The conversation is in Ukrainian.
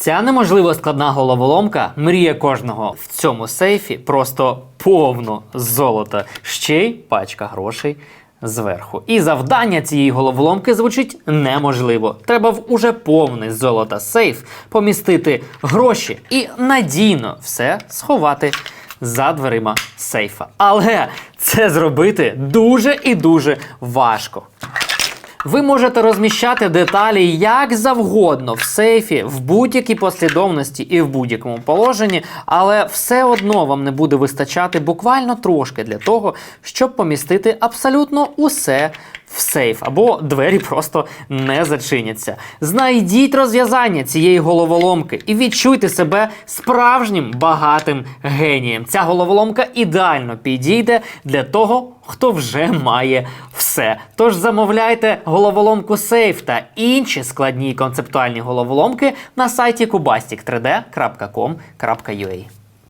Ця неможливо складна головоломка мрія кожного. В цьому сейфі просто повно золота, ще й пачка грошей зверху. І завдання цієї головоломки звучить неможливо. Треба в уже повний золота сейф помістити гроші і надійно все сховати за дверима сейфа. Але це зробити дуже і дуже важко. Ви можете розміщати деталі як завгодно в сейфі, в будь-якій послідовності і в будь-якому положенні, але все одно вам не буде вистачати буквально трошки для того, щоб помістити абсолютно усе в сейф, або двері просто не зачиняться. Знайдіть розв'язання цієї головоломки і відчуйте себе справжнім багатим генієм. Ця головоломка ідеально підійде для того, хто вже має все. Тож замовляйте головоломку Сейф та інші складні концептуальні головоломки на сайті kubastic3d.com.ua.